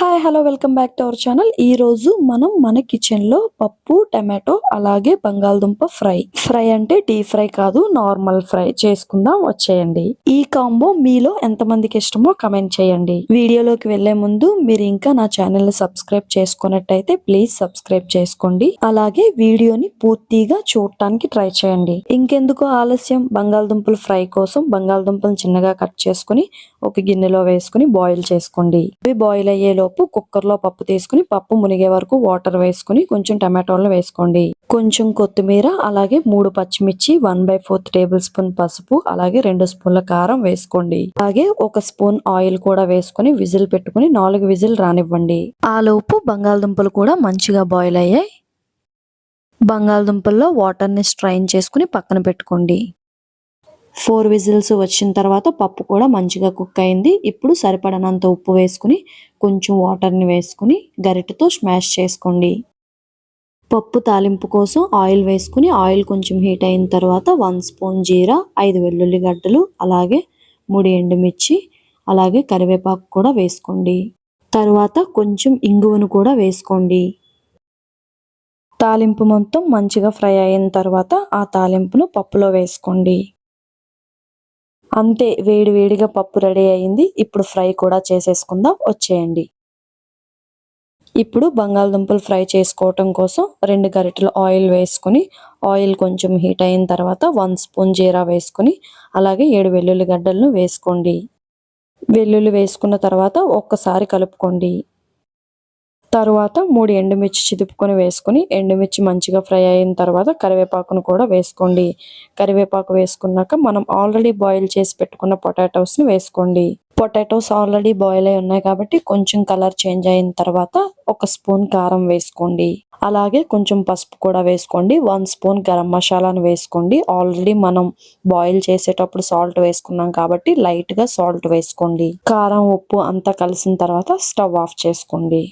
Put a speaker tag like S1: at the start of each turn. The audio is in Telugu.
S1: Hi hello welcome back to our channel ఈ రోజు మనం మన కిచెన్లో పప్పు టమాటో అలాగే బంగాళదుంప ఫ్రై. ఫ్రై అంటే డీప్ ఫ్రై కాదు నార్మల్ ఫ్రై చేసుకుందాం వచ్చేయండి. ఈ కాంబో మీలో ఎంతమందికి ఇష్టమో కమెంట్ చేయండి. వీడియోలోకి వెళ్ళే ముందు మీరు ఇంకా నా ఛానల్ సబ్స్క్రైబ్ చేసుకున్నట్టయితే ప్లీజ్ సబ్స్క్రైబ్ చేసుకోండి. అలాగే వీడియోని పూర్తిగా చూడటానికి ట్రై చేయండి. ఇంకెందుకు ఆలస్యం? బంగాళదుంపల ఫ్రై కోసం బంగాళదుంపలు చిన్నగా కట్ చేసుకుని ఒక గిన్నెలో వేసుకుని బాయిల్ చేసుకోండి. అవి బాయిల్ అయ్యే లోపు కుక్కర్లో పప్పు తీసుకుని పప్పు మునిగే వరకు వాటర్ వేసుకుని కొంచెం టమాటోలను వేసుకోండి. కొంచెం కొత్తిమీర అలాగే మూడు పచ్చిమిర్చి one by fourth tablespoon పసుపు అలాగే రెండు స్పూన్ల కారం వేసుకోండి. అలాగే ఒక స్పూన్ ఆయిల్ కూడా వేసుకుని విజిల్ పెట్టుకుని నాలుగు విజిల్ రానివ్వండి. ఆ లోపు బంగాళదుంపలు కూడా మంచిగా బాయిల్ అయ్యాయి. బంగాళదుంపల్లో వాటర్ని స్ట్రైన్ చేసుకుని పక్కన పెట్టుకోండి. ఫోర్ విజిల్స్ వచ్చిన తర్వాత పప్పు కూడా మంచిగా కుక్ అయింది. ఇప్పుడు సరిపడనంత ఉప్పు వేసుకుని కొంచెం వాటర్ని వేసుకుని గరిటతో స్మాష్ చేసుకోండి. పప్పు తాలింపు కోసం ఆయిల్ వేసుకుని ఆయిల్ కొంచెం హీట్ అయిన తర్వాత వన్ స్పూన్ జీరా ఐదు వెల్లుల్లి గడ్డలు అలాగే మూడు ఎండుమిర్చి అలాగే కరివేపాకు కూడా వేసుకోండి. తర్వాత కొంచెం ఇంగువను కూడా వేసుకోండి. తాలింపు మొత్తం మంచిగా ఫ్రై అయిన తర్వాత ఆ తాలింపును పప్పులో వేసుకోండి. అంతే వేడి వేడిగా పప్పు రెడీ అయింది. ఇప్పుడు ఫ్రై కూడా చేసేసుకుందాం. వచ్చేయండి. ఇప్పుడు బంగాళదుంపలు ఫ్రై చేసుకోవటం కోసం రెండు గరిటెలు ఆయిల్ వేసుకుని ఆయిల్ కొంచెం హీట్ అయిన తర్వాత వన్ స్పూన్ జీరా వేసుకుని అలాగే ఏడు వెల్లుల్లి గడ్డలను వేసుకోండి. వెల్లుల్లి వేసుకున్న తర్వాత ఒక్కసారి కలుపుకోండి. తరువాత మూడు ఎండుమిర్చి చిదుపుకొని వేసుకొని ఎండుమిర్చి మంచిగా ఫ్రై అయిన తర్వాత కరివేపాకును కూడా వేసుకోండి. కరివేపాకు వేసుకున్నాక మనం ఆల్రెడీ బాయిల్ చేసి పెట్టుకున్న పొటాటోస్ని వేసుకోండి. పొటాటోస్ ఆల్రెడీ బాయిల్ అయి ఉన్నాయి కాబట్టి కొంచెం కలర్ చేంజ్ అయిన తర్వాత ఒక స్పూన్ కారం వేసుకోండి. అలాగే కొంచెం పసుపు కూడా వేసుకోండి. వన్ స్పూన్ గరం మసాలాను వేసుకోండి. ఆల్రెడీ మనం బాయిల్ చేసేటప్పుడు సాల్ట్ వేసుకున్నాం కాబట్టి లైట్గా సాల్ట్ వేసుకోండి. కారం ఉప్పు అంతా కలిసిన తర్వాత స్టవ్ ఆఫ్ చేసుకోండి.